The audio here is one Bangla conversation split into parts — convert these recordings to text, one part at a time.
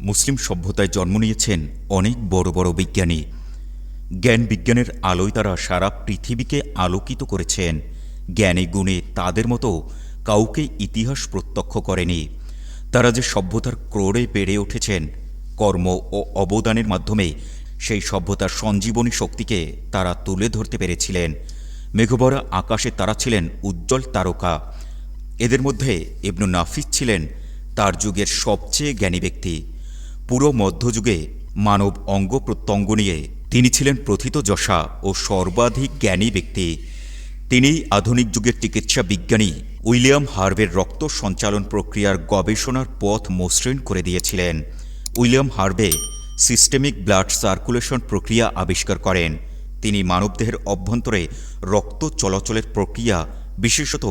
মুসলিম সভ্যতায় জন্ম নিয়েছেন অনেক বড় বড় বিজ্ঞানী। জ্ঞান বিজ্ঞানের আলোয় তারা সারা পৃথিবীকে আলোকিত করেছেন। জ্ঞানে গুণে তাদের মতো কাউকে ইতিহাস প্রত্যক্ষ করেনি। তারা যে সভ্যতার ক্রোড়ে বেড়ে উঠেছেন, কর্ম ও অবদানের মাধ্যমে সেই সভ্যতার সঞ্জীবনী শক্তিকে তারা তুলে ধরতে পেরেছিলেন। মেঘবরা আকাশে তারা ছিলেন উজ্জ্বল তারকা। এদের মধ্যে ইবনু নাফিজ ছিলেন তার যুগের সবচেয়ে জ্ঞানী ব্যক্তি। পুরো মধ্যযুগে মানব অঙ্গ প্রত্যঙ্গ নিয়ে তিনি ছিলেন প্রথিতযশা ও সর্বাধিক জ্ঞানী ব্যক্তি। তিনি আধুনিক যুগের চিকিৎসা বিজ্ঞানী উইলিয়াম হার্ভের রক্ত সঞ্চালন প্রক্রিয়ার গবেষণার পথ মসৃণ করে দিয়েছিলেন। William Harvey systemic blood circulation প্রক্রিয়া আবিষ্কার করেন। তিনি মানবদেহের অভ্যন্তরে রক্ত চলাচলের প্রক্রিয়া, বিশেষত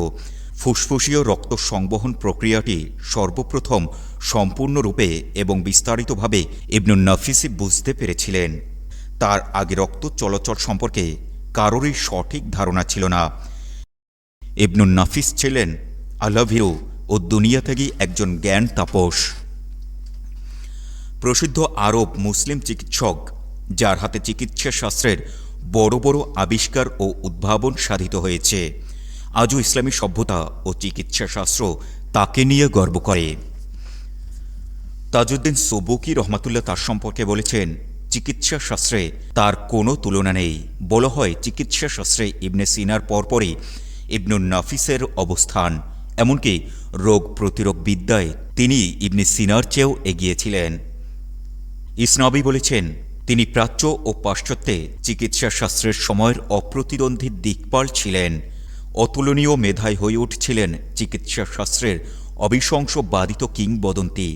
ফুসফুসীয় রক্ত সংবহন প্রক্রিয়াটি সর্বপ্রথম সম্পূর্ণরূপে এবং বিস্তারিতভাবে ইবনুল নাফিসি বুঝতে পেরেছিলেন। তার আগে রক্ত চলাচল সম্পর্কে কারোরই সঠিক ধারণা ছিল না। ইবনুল নাফিস ছিলেন আল্লাভিরু ও দুনিয়া থেকেই একজন জ্ঞান তাপস। প্রসিদ্ধ আরব মুসলিম চিকিৎসক, যার হাতে চিকিৎসা শাস্ত্রের বড় বড় আবিষ্কার ও উদ্ভাবন সাধিত হয়েছে, আজও ইসলামী সভ্যতা ও চিকিৎসা শাস্ত্র তাকে নিয়ে গর্ব করে। তাজউদ্দিন সোবকি রহমাতুল্লাহ তার সম্পর্কে বলেছেন, চিকিৎসা শাস্ত্রে তার কোনো তুলনা নেই। বলা হয়, চিকিৎসা শাস্ত্রে ইবনে সিনার পরপরই ইবনুল নাফিসের অবস্থান। এমনকি রোগ প্রতিরোধ বিদ্যায় তিনি ইবনে সিনার চেয়েও এগিয়েছিলেন। ইসনাবি বলেছেন, তিনি প্রাচ্য ও পাশ্চাত্যে চিকিৎসা শাস্ত্রের সময়ের অপ্রতিদ্বন্দ্বী দিকপাল ছিলেন। অতুলনীয় মেধায় হয়ে উঠছিলেন চিকিৎসা শাস্ত্রের অবিশংসবাদিত কিংবদন্তি।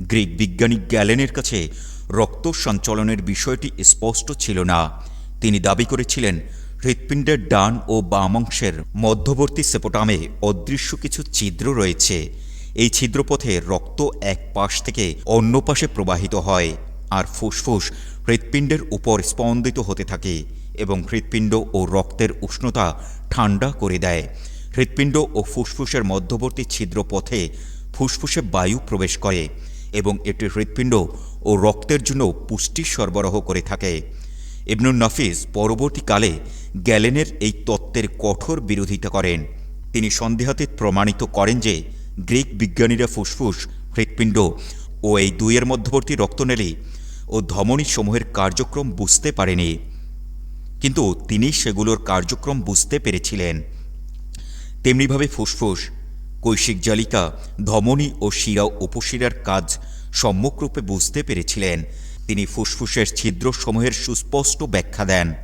গ্রিক বিজ্ঞানী গ্যালেনের কাছে রক্ত সঞ্চালনের বিষয়টি স্পষ্ট ছিল না। তিনি দাবি করেছিলেন, হৃৎপিণ্ডের ডান ও বাম অংশের মধ্যবর্তী সেপোটামে অদৃশ্য কিছু ছিদ্র রয়েছে। এই ছিদ্রপথে রক্ত এক পাশ থেকে অন্য পাশে প্রবাহিত হয় আর ফুসফুস হৃৎপিণ্ডের উপর স্পন্দিত হতে থাকে এবং হৃৎপিণ্ড ও রক্তের উষ্ণতা ঠান্ডা করে দেয়। হৃৎপিণ্ড ও ফুসফুসের মধ্যবর্তী ছিদ্রপথে ফুসফুসে বায়ু প্রবেশ করে। এবং এটি হৃৎপিণ্ড ও রক্তের জন্য পুষ্টি সরবরাহ করে থাকে। ইবনুল নাফিস পরবর্তীকালে গ্যালেনের এই তত্ত্বের কঠোর বিরোধিতা করেন। তিনি সন্দেহাতীত প্রমাণিত করেন যে গ্রিক বিজ্ঞানীরা ফুসফুস, হৃৎপিণ্ড ও এই দুইয়ের মধ্যবর্তী রক্তনেলী ও ধমনী সমূহের কার্যক্রম বুঝতে পারেনি। কিন্তু তিনি সেগুলোর কার্যক্রম বুঝতে পেরেছিলেন। তেমনিভাবে ফুসফুস কৈশিক জালিকা, ধমনী ও শিরা উপশিরার কাজ সম্যকরূপে বুঝতে পেরেছিলেন। তিনি ফুসফুসের ছিদ্রসমূহের সুস্পষ্ট ব্যাখ্যা দেন।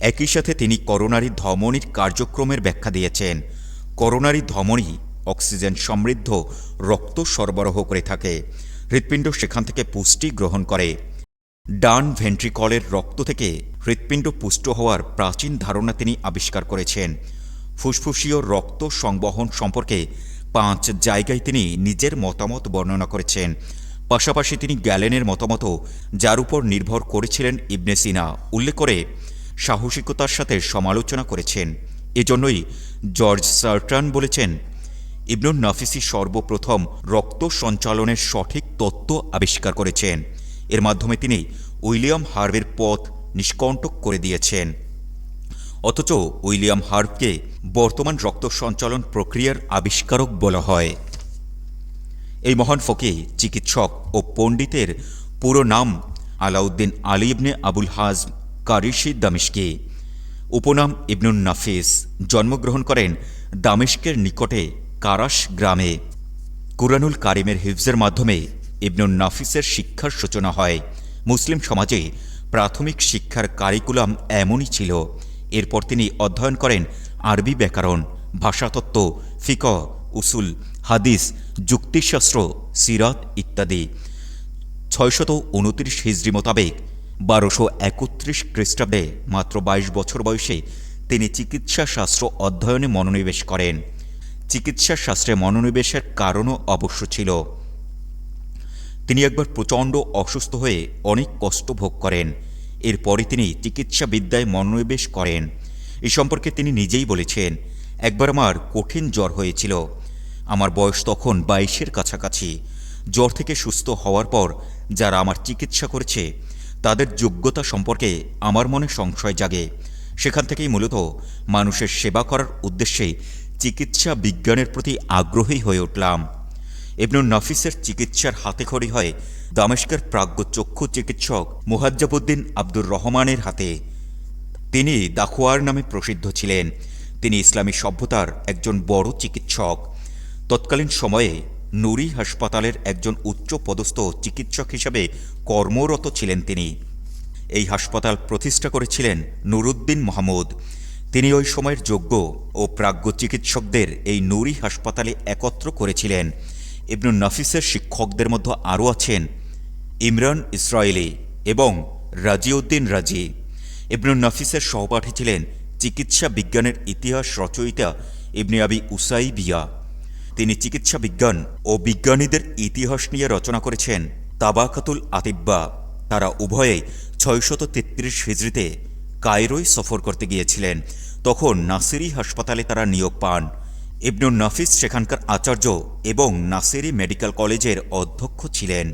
একই সাথে তিনি করোনারি ধমনীর কার্যক্রমের ব্যাখ্যা দিয়েছেন। করোনারি ধমনী অক্সিজেন সমৃদ্ধ, রক্ত সরবরাহ করে থাকে। হৃৎপিণ্ড সেখান থেকে পুষ্টি গ্রহণ করে। ডান ভেন্ট্রিকলের রক্ত থেকে হৃৎপিণ্ড পুষ্ট হওয়ার প্রাচীন ধারণা তিনি আবিষ্কার করেছেন। ফুসফুসীয় রক্ত সংবহন সম্পর্কে পাঁচ জায়গায় তিনি নিজের মতামত বর্ণনা করেছেন। পাশাপাশি তিনি গ্যালেনের মতামত যার উপর নির্ভর করেছিলেন ইবনে সিনা। উল্লেখ করে সাহসিকতার সাথে সমালোচনা করেছেন। এজন্যই জর্জ সার্টান বলেছেন ইবনুল নাফিসি সর্বপ্রথম রক্ত সঞ্চালনের সঠিক তত্ত্ব আবিষ্কার করেছেন। এর মাধ্যমে তিনি উইলিয়াম হার্ভের পথ নিষ্কণ্টক করে দিয়েছেন। অথচ উইলিয়াম হার্ভকে বর্তমান রক্ত সঞ্চালন প্রক্রিয়ার আবিষ্কারক বলা হয়। এই মহান ফকে চিকিৎসক ও পণ্ডিতের পুরো নাম আলাউদ্দিন আলী ইবনে আবুল হাজ কারিশি দামিশকি। উপনাম ইবনুল নাফিস। জন্মগ্রহণ করেন দামেস্কের নিকটে কারাস গ্রামে। কুরানুল কারিমের হিফজের মাধ্যমে ইবনুল নাফিসের শিক্ষার সূচনা হয়। মুসলিম সমাজে প্রাথমিক শিক্ষার কারিকুলাম এমনই ছিল। এরপর তিনি অধ্যয়ন করেন আরবি ব্যাকরণ, ভাষাতত্ত্ব ফিক উসুল, হাদিস, যুক্তিশাস্ত্র, সিরাত ইত্যাদি। ছয়শত উনত্রিশ হিজড়ি মোতাবেক বারোশো একত্রিশ খ্রিস্টাব্দে মাত্র বাইশ বছর বয়সে তিনি চিকিৎসা শাস্ত্র অধ্যয়নে মনোনিবেশ করেন। চিকিৎসা শাস্ত্রে মনোনিবেশের কারণও অবশ্য ছিল। তিনি একবার প্রচণ্ড অসুস্থ হয়ে অনেক কষ্ট ভোগ করেন। এরপরে তিনি চিকিৎসা বিদ্যায় মনোনিবেশ করেন। এ সম্পর্কে তিনি নিজেই বলেছেন, একবার আমার কঠিন জ্বর হয়েছিল। আমার বয়স তখন বাইশের কাছাকাছি। জ্বর থেকে সুস্থ হওয়ার পর যারা আমার চিকিৎসা করেছে, তাদের যোগ্যতা সম্পর্কে আমার মনে সংশয় জাগে। সেখান থেকেই মূলত মানুষের সেবা করার উদ্দেশ্যে চিকিৎসা বিজ্ঞানের প্রতি আগ্রহী হয়ে উঠলাম। ইবনুল নাফিসের চিকিৎসার হাতেখড়ি হয় দামেস্কের প্রাজ্ঞ চক্ষু চিকিৎসক মুহাজ্জাবুদ্দিন আব্দুর রহমানের হাতে। তিনি দাখোয়ার নামে প্রসিদ্ধ ছিলেন। তিনি ইসলামী সভ্যতার একজন বড় চিকিৎসক। তৎকালীন সময়ে নুরি হাসপাতালের একজন উচ্চ পদস্থ চিকিৎসক হিসাবে কর্মরত ছিলেন তিনি। এই হাসপাতাল প্রতিষ্ঠা করেছিলেন নুরুদ্দিন মাহমুদ। তিনি ওই সময়ের যোগ্য ও প্রাজ্ঞ চিকিৎসকদের এই নুরি হাসপাতালে একত্র করেছিলেন। ইবনুল নাফিসের শিক্ষকদের মধ্যে আরও আছেন ইমরান ইসরায়েলি এবং রাজিউদ্দিন রাজি। ইবনুল নাফিসের সহপাঠী ছিলেন চিকিৎসা বিজ্ঞানের ইতিহাস রচয়িতা ইবনে আবি উসাই বিয়া তিনি চিকিৎসা বিজ্ঞান ও বিজ্ঞানীদের ইতিহাস নিয়ে রচনা করেছেন তাবাকাতুল আতিব্বা। তারা উভয়েই ছয়শত তেত্রিশ হিজড়িতে কায়রোয় সফর করতে গিয়েছিলেন। তখন নাসিরি হাসপাতালে তারা নিয়োগ পান। ইবনুল নাফিস সেখানকার আচার্য এবং নাসিরি মেডিকেল কলেজের অধ্যক্ষ ছিলেন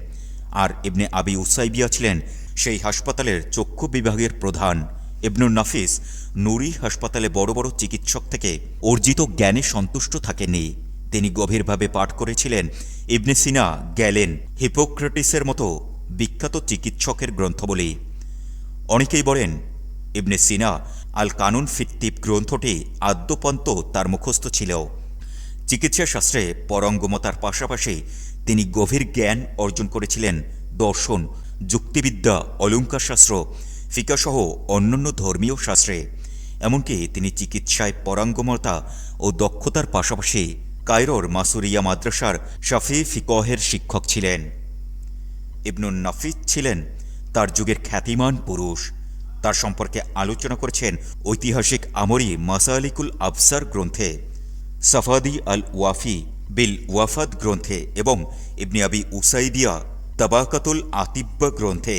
আর ইবনে আবি উসাইবিয়া ছিলেন সেই হাসপাতালের চক্ষু বিভাগের প্রধান। ইবনুল নাফিস নুরি হাসপাতালে বড় বড় চিকিৎসক থেকে অর্জিত জ্ঞানে সন্তুষ্ট থাকেননি। তিনি গভীরভাবে পাঠ করেছিলেন ইবনে সিনা গ্যালেন হিপোক্রেটিসের মতো বিখ্যাত চিকিৎসকের গ্রন্থবলী। অনেকেই বলেন, ইবনে সিনা আল কানুন ফিত্তিব গ্রন্থটি আদ্যপন্ত তার মুখস্থ ছিল। চিকিৎসা শাস্ত্রে পরঙ্গমতার পাশাপাশি তিনি গভীর জ্ঞান অর্জন করেছিলেন। দর্শন, যুক্তিবিদ্যা অলঙ্কারশাস্ত্র ফিকাসহ অন্যান্য ধর্মীয় শাস্ত্রে। এমনকি তিনি চিকিৎসায় পরাঙ্গমতা ও দক্ষতার পাশাপাশি কায়রোর মাসুরিয়া মাদ্রাসার শাফি ফিকহের শিক্ষক ছিলেন। ইবনুন নাফিজ ছিলেন তার যুগের খ্যাতিমান পুরুষ। তার সম্পর্কে আলোচনা করেছেন ঐতিহাসিক আমরি মাসালিকুল আফসার গ্রন্থে, সাফাদি আল ওয়াফি বিল ওয়াফাদ গ্রন্থে এবং ইবনে আবি উসাইদিয়া তাবাকাতুল আতিব্বা গ্রন্থে।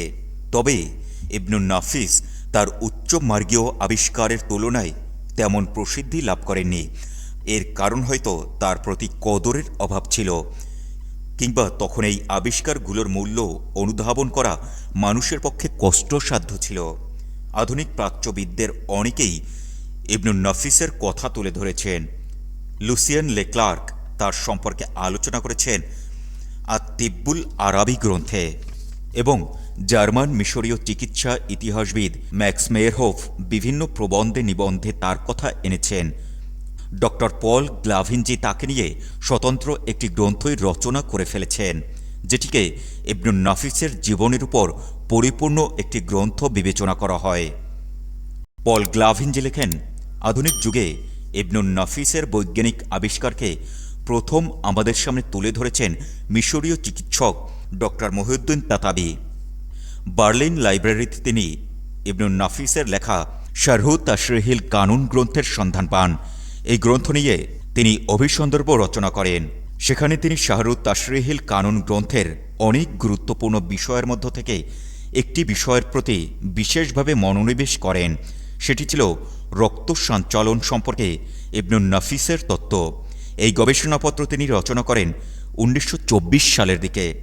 তবে ইবনুল নাফিস তার উচ্চ মার্গীয় আবিষ্কারের তুলনায় তেমন প্রসিদ্ধি লাভ করেননি। এর কারণ হয়তো তার প্রতি কদরের অভাব ছিল, কিংবা তখন এই আবিষ্কারগুলোর মূল্য অনুধাবন করা মানুষের পক্ষে কষ্টসাধ্য ছিল। আধুনিক প্রাচ্যবিদদের অনেকেই ইবনুল নাফিসের কথা তুলে ধরেছেন। লুসিয়ান লেক্লার্ক তার সম্পর্কে আলোচনা করেছেন আর তিব্বুল আরাবি গ্রন্থে এবং জার্মান মিশরীয় চিকিৎসা ইতিহাসবিদ ম্যাক্স মেয়ারহোফ বিভিন্ন প্রবন্ধে নিবন্ধে তার কথা এনেছেন। ডক্টর পল গ্লাভিনজি তাকে নিয়ে স্বতন্ত্র একটি গ্রন্থই রচনা করে ফেলেছেন, যেটিকে ইবনুল নাফিসের জীবনের উপর পরিপূর্ণ একটি গ্রন্থ বিবেচনা করা হয়। পল গ্লাভিনজি লেখেন, আধুনিক যুগে ইবনুল নাফিসের বৈজ্ঞানিক আবিষ্কারকে প্রথম আমাদের সামনে তুলে ধরেছেন মিশরীয় চিকিৎসক ডক্টর মহিউদ্দিন তাতাবি। বার্লিন লাইব্রেরিতে তিনি ইবনুল নাফিসের লেখা শারহু তাশরিহিল কানুন গ্রন্থের সন্ধান পান। এই গ্রন্থ নিয়ে তিনি অভিসন্দর্ভ রচনা করেন। সেখানে তিনি শাহরু তাশরিহিল কানুন গ্রন্থের অনেক গুরুত্বপূর্ণ বিষয়ের মধ্য থেকে একটি বিষয়ের প্রতি বিশেষভাবে মনোনিবেশ করেন। সেটি ছিল রক্ত সঞ্চালন সম্পর্কে ইবনুল নাফিসের তত্ত্ব। এই গবেষণাপত্র তিনি রচনা করেন উনিশশো চব্বিশ সালের দিকে।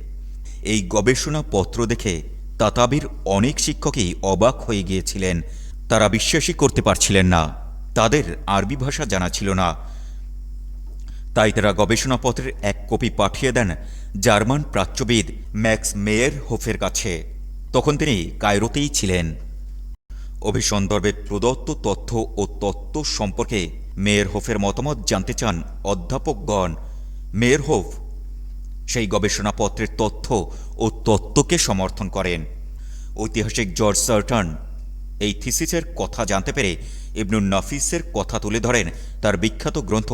এই গবেষণাপত্র দেখে তাতাবির অনেক শিক্ষকই অবাক হয়ে গিয়েছিলেন। তারা বিশ্বাসই করতে পারছিলেন না। তাদের আরবি ভাষা জানা ছিল না। তাই তারা গবেষণাপত্রের এক কপি পাঠিয়ে দেন জার্মান প্রাচ্যবিদ ম্যাক্স মেয়ের হোফের কাছে। তখন তিনি কায়রোতেই ছিলেন। অভিসন্দর্ভে প্রদত্ত তথ্য ও তত্ত্ব সম্পর্কে মেয়ের হোফের মতামত জানতে চান অধ্যাপকগণ। মেয়ের হোফ সেই গবেষণাপত্রের তথ্য ও তত্ত্বকে সমর্থন করেন। ঐতিহাসিক জর্জ সার্টন এই থিসিসের কথা জানতে পেরে ইবনুল নাফিসের কথা তুলে ধরেন তার বিখ্যাত গ্রন্থ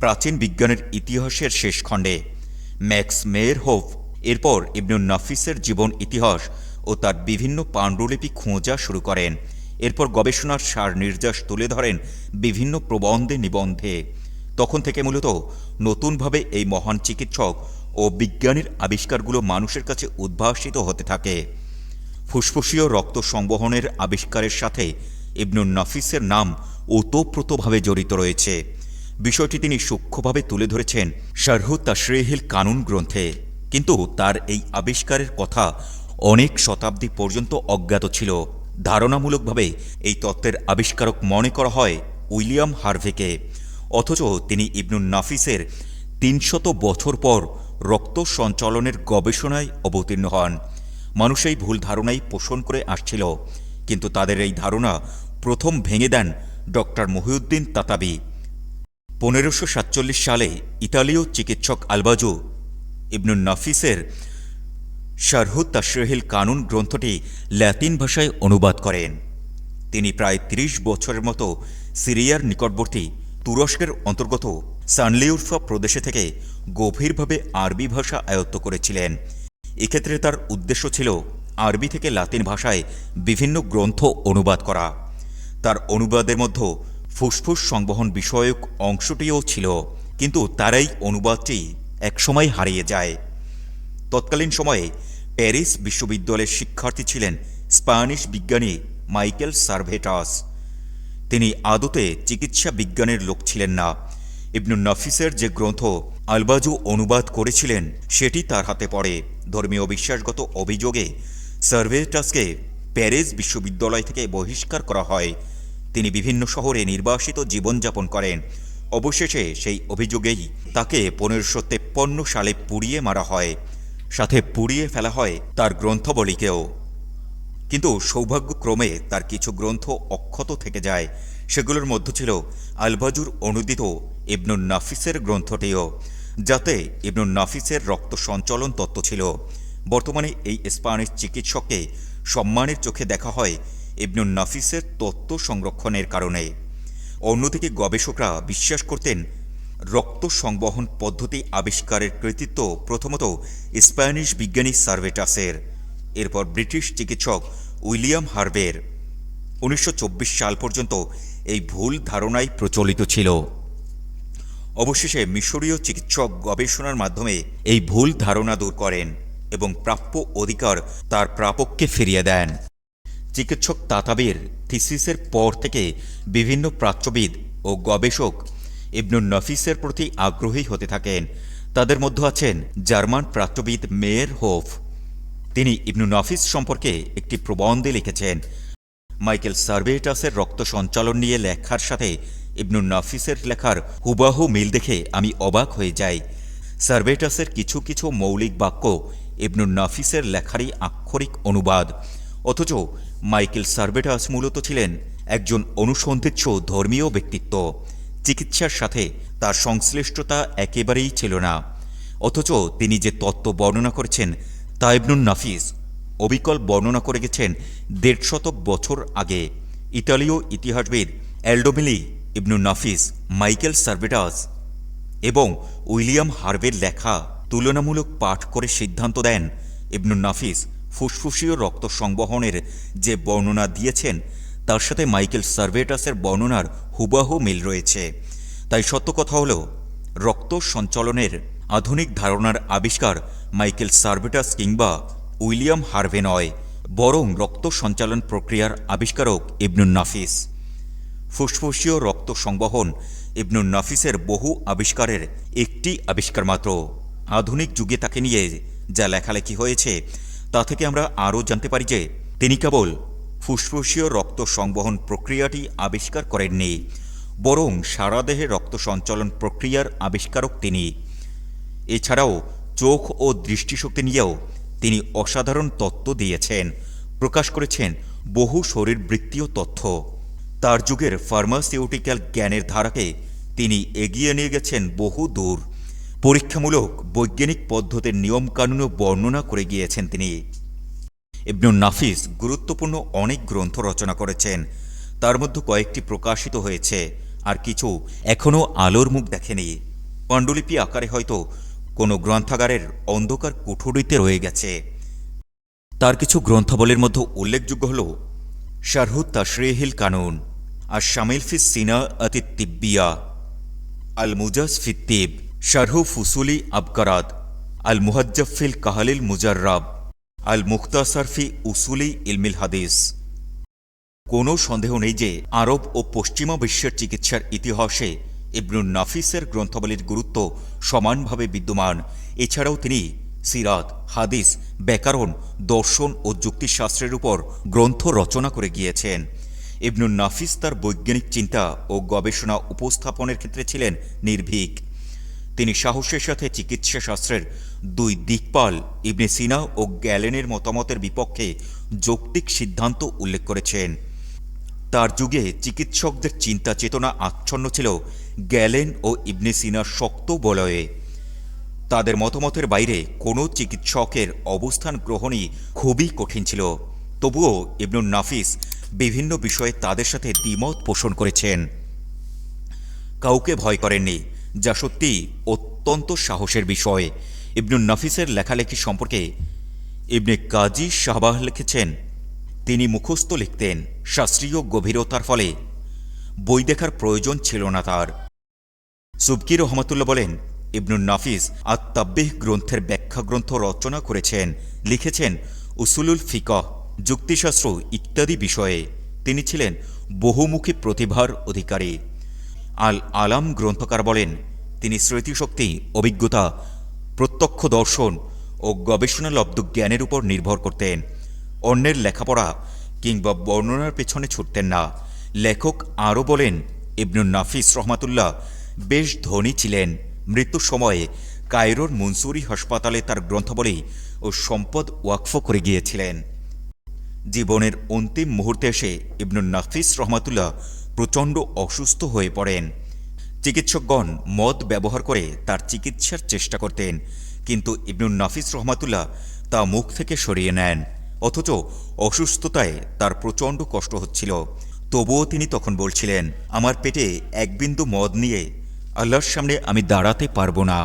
প্রাচীন বিজ্ঞানের ইতিহাসের শেষ খণ্ডে ম্যাক্স মেয়ের হোফ এরপর ইবনুল নাফিসের জীবন ইতিহাস ও তার বিভিন্ন পাণ্ডুলিপি খোঁজা শুরু করেন। এরপর গবেষণার সার নির্যাস তুলে ধরেন বিভিন্ন প্রবন্ধে নিবন্ধে। তখন থেকে মূলত নতুনভাবে এই মহান চিকিৎসক ও বিজ্ঞানীর আবিষ্কারগুলো মানুষের কাছে উদ্ভাসিত হতে থাকে। ফুসফুসীয় রক্ত সংবহনের আবিষ্কারের সাথে ইবনুল নাফিসের নাম ওতপ্রোতভাবে জড়িত রয়েছে। বিষয়টি তিনি সূক্ষ্মভাবে তুলে ধরেছেন শারহু তাশরেহিল কানুন গ্রন্থে। কিন্তু তার এই আবিষ্কারের কথা অনেক শতাব্দী পর্যন্ত অজ্ঞাত ছিল। ধারণামূলকভাবে এই তত্ত্বের আবিষ্কারক মনে করা হয় উইলিয়াম হার্ভেকে। অথচ তিনি ইবনুল নাফিসের তিনশত বছর পর রক্ত সঞ্চালনের গবেষণায় অবতীর্ণ হন। মানুষ এই ভুল ধারণাই পোষণ করে আসছিল। কিন্তু তাদের এই ধারণা প্রথম ভেঙে দেন ডক্টর মহিউদ্দিন তাতাবি। পনেরোশো সাতচল্লিশ সালে ইতালীয় চিকিৎসক আলবাজু ইবনুল নাফিসের শারহুদ তাশরেহিল কানুন গ্রন্থটি ল্যাতিন ভাষায় অনুবাদ করেন। তিনি প্রায় ৩০ বছরের মতো সিরিয়ার নিকটবর্তী তুরস্কের অন্তর্গত সানলিউরফা প্রদেশে থেকে গভীরভাবে আরবি ভাষা আয়ত্ত করেছিলেন। এক্ষেত্রে তার উদ্দেশ্য ছিল আরবি থেকে লাতিন ভাষায় বিভিন্ন গ্রন্থ অনুবাদ করা। তার অনুবাদের মধ্যে ফুসফুস সংবহন বিষয়ক অংশটিও ছিল, কিন্তু তারাই অনুবাদটি একসময় হারিয়ে যায়। তৎকালীন সময়ে প্যারিস বিশ্ববিদ্যালয়ের শিক্ষার্থী ছিলেন স্প্যানিশ বিজ্ঞানী মাইকেল সার্ভেটাস। তিনি আদতে চিকিৎসা বিজ্ঞানের লোক ছিলেন না। ইবনুল নাফিসের যে গ্রন্থ আলবাজু অনুবাদ করেছিলেন, সেটি তার হাতে পড়ে। ধর্মীয় বিশ্বাসগত অভিযোগে সার্ভেটাসকে প্যারিস বিশ্ববিদ্যালয় থেকে বহিষ্কার করা হয়। তিনি বিভিন্ন শহরে নির্বাসিত জীবনযাপন করেন। অবশেষে সেই অভিযোগেই তাকে পনেরোশো সালে পুড়িয়ে মারা হয়। সাথে পুড়িয়ে ফেলা হয় তার গ্রন্থবলিকেও। কিন্তু সৌভাগ্যক্রমে তার কিছু গ্রন্থ অক্ষত থেকে যায়। সেগুলোর মধ্যে ছিল আলবাজুর অনুদিত ইবনুল নাফিসের গ্রন্থটিও, যাতে ইবনুল নাফিসের রক্ত সঞ্চালন তত্ত্ব ছিল। বর্তমানে এই স্প্যানিশ চিকিৎসককে সম্মানের চোখে দেখা হয় ইবনুল নাফিসের তত্ত্ব সংরক্ষণের কারণে। অন্যদিকে গবেষকরা বিশ্বাস করতেন রক্ত সংবহন পদ্ধতি আবিষ্কারের কৃতিত্ব প্রথমত স্প্যানিশ বিজ্ঞানী সার্ভেটাসের, এরপর ব্রিটিশ চিকিৎসক উইলিয়াম হার্ভের। উনিশশো সাল পর্যন্ত এই ভুল ধারণাই প্রচলিত ছিল। অবশেষে মিশরীয় চিকিৎসক গবেষণার মাধ্যমে এই ভুল ধারণা দূর করেন এবং প্রাপ্য অধিকার তার প্রাপককে ফিরিয়ে দেন। চিকিৎসক তাতাবির থিসিসের পর থেকে বিভিন্ন প্রাচ্যবিদ ও গবেষক ইবনুল নফিসের প্রতি আগ্রহী হতে থাকেন। তাদের মধ্যে আছেন জার্মান প্রাচ্যবিদ মেয়ের হোফ। তিনি ইবনু নাফিস সম্পর্কে একটি প্রবন্ধে লিখেছেন, মাইকেল সার্ভেটাসের রক্ত সঞ্চালন নিয়ে লেখার সাথে ইবনু নাফিসের লেখার হুবাহু মিল দেখে আমি অবাক হয়ে যাই। সার্ভেটাসের কিছু কিছু মৌলিক বাক্য ইবনু নাফিসের লেখারই আক্ষরিক অনুবাদ। অথচ মাইকেল সার্ভেটাস মূলত ছিলেন একজন অনুসন্ধিৎস ধর্মীয় ব্যক্তিত্ব। চিকিৎসার সাথে তার সংশ্লিষ্টতা একেবারেই ছিল না। অথচ তিনি যে তত্ত্ব বর্ণনা করেছেন তা ইবনুল নাফিস অবিকল বর্ণনা করে গেছেন দেড় শতক বছর আগে। ইতালীয় ইতিহাসবিদ এলডোমিলি ইবনুল নাফিস, মাইকেল সার্ভেটাস এবং উইলিয়াম হার্ভের লেখা তুলনামূলক পাঠ করে সিদ্ধান্ত দেন ইবনুল নাফিস ফুসফুসীয় রক্ত সংবহনের যে বর্ণনা দিয়েছেন তার সাথে মাইকেল সার্ভেটাসের বর্ণনার হুবাহু মিল রয়েছে। তাই সত্য কথা হল, রক্ত সঞ্চালনের আধুনিক ধারণার আবিষ্কার মাইকেল সার্ভেটাস কিংবা উইলিয়াম হার্ভে নয়, বরং রক্ত সঞ্চালন প্রক্রিয়ার আবিষ্কারক ইবনুল নাফিস। ফুসফুসীয় রক্ত সংবহন ইবনুল নাফিসের বহু আবিষ্কারের একটি আবিষ্কার মাত্র। আধুনিক যুগে তাকে নিয়ে যা লেখালেখি হয়েছে, তা থেকে আমরা আরও জানতে পারি যে তিনি কেবল ফুসফুসীয় রক্ত সংবহন প্রক্রিয়াটি আবিষ্কার করেননি, বরং সারা দেহে রক্ত সঞ্চালন প্রক্রিয়ার আবিষ্কারক তিনি। এছাড়াও চোখ ও দৃষ্টিশক্তি নিয়েও তিনি অসাধারণ তত্ত্ব দিয়েছেন, প্রকাশ করেছেন বহু শরীরবৃত্তীয় তথ্য। তার যুগের ফার্মাসিউটিক্যাল জ্ঞানের ধারাকে তিনি এগিয়ে নিয়ে গেছেন বহু দূর। পরীক্ষামূলক বৈজ্ঞানিক পদ্ধতির নিয়মকানুনও বর্ণনা করে গিয়েছেন তিনি। ইবনুল নাফিস গুরুত্বপূর্ণ অনেক গ্রন্থ রচনা করেছেন। তার মধ্যে কয়েকটি প্রকাশিত হয়েছে, আর কিছু এখনও আলোর মুখ দেখেনি। পাণ্ডুলিপি আকারে হয়তো কোনো গ্রন্থাগারের অন্ধকার কুঠুরিতে রয়ে গেছে। তার কিছু গ্রন্থাবলীর মধ্যে উল্লেখযোগ্য হল শারহুদ তাশরিহিল কানুন, আর শামিল ফিস সিনা আতি তিব্বিয়া, আল মুজাজ ফিত্তিব শারহু ফুসুলি আবকারাত, আল মুহাজ্জফিল কাহালিল মুজার্রাব। আল মুখতাসার ফি উসুলি ইলমিল হাদিস। কোনো সন্দেহ নেই যে আরব ও পশ্চিমা বিশ্বের চিকিৎসার ইতিহাসে ইবনুল নাফিসের গ্রন্থাবলীর গুরুত্ব সমানভাবে বিদ্যমান। এছাড়াও তিনি সিরাত, হাদিস, ব্যাকরণ, দর্শন ও যুক্তিশাস্ত্রের উপর গ্রন্থ রচনা করে গিয়েছেন। ইবনুল নাফিস তার বৈজ্ঞানিক চিন্তা ও গবেষণা উপস্থাপনের ক্ষেত্রে ছিলেন নির্ভীক। তিনি সাহসের সাথে চিকিৎসা শাস্ত্রের দুই দিকপাল, ইবনে সিনা ও গ্যালেনের মতামতের বিপক্ষে যৌক্তিক সিদ্ধান্ত উল্লেখ করেছেন। তার যুগে চিকিৎসকদের চিন্তা চেতনা আচ্ছন্ন ছিল গ্যালেন ও ইবনে সিনার শক্ত বলয়ে। তাদের মতামতের বাইরে কোনো চিকিৎসকের অবস্থান গ্রহণই খুবই কঠিন ছিল। তবুও ইবনুল নাফিস বিভিন্ন বিষয়ে তাদের সাথে দ্বিমত পোষণ করেছেন। কাউকে ভয় করেননি, যা সত্যি অত্যন্ত সাহসের বিষয়। ইবনুল নাফিসের লেখালেখি সম্পর্কে ইবনে কাজী শাহবাহ লিখেছেন, তিনি মুখস্থ লিখতেন শাস্ত্রীয় গভীরতার ফলে বই দেখার প্রয়োজন ছিল না তার। সুবকি রহমতুল্লাহ বলেন ইবনুল নাফিস আত্মাব্বিহ গ্রন্থের ব্যাখ্যা গ্রন্থ রচনা করেছেন, লিখেছেন উসুলুল ফিকহ, যুক্তিশাস্ত্র ইত্যাদি বিষয়ে। তিনি ছিলেন বহুমুখী প্রতিভার অধিকারী। আল আলাম গ্রন্থকার বলেন, তিনি স্মৃতিশক্তি, অভিজ্ঞতা প্রত্যক্ষ দর্শন ও গবেষণালব্ধ জ্ঞানের উপর নির্ভর করতেন। অন্যের লেখাপড়া কিংবা বর্ণনার পেছনে ছুটতেন না। লেখক আরও বলেন ইবনুল নাফিস রহমাতুল্লাহ বেশ ধনী ছিলেন। মৃত্যুর সময়ে কায়রোর মনসুরি হাসপাতালে তার গ্রন্থাবলী ও সম্পদ ওয়াকফ করে গিয়েছিলেন। জীবনের অন্তিম মুহূর্তে এসে ইবনুল নাফিস রহমাতুল্লাহ প্রচণ্ড অসুস্থ হয়ে পড়েন। চিকিৎসকগণ মদ ব্যবহার করে তার চিকিৎসার চেষ্টা করতেন, কিন্তু ইবনুল নাফিস রহমাতুল্লাহ তা মুখ থেকে সরিয়ে নেন, অথচ অসুস্থতায় তার প্রচণ্ড কষ্ট হচ্ছিল। তবুও তিনি তখন বলছিলেন, আমার পেটে একবিন্দু মদ নিয়ে আল্লাহর সামনে আমি দাঁড়াতে পারব না।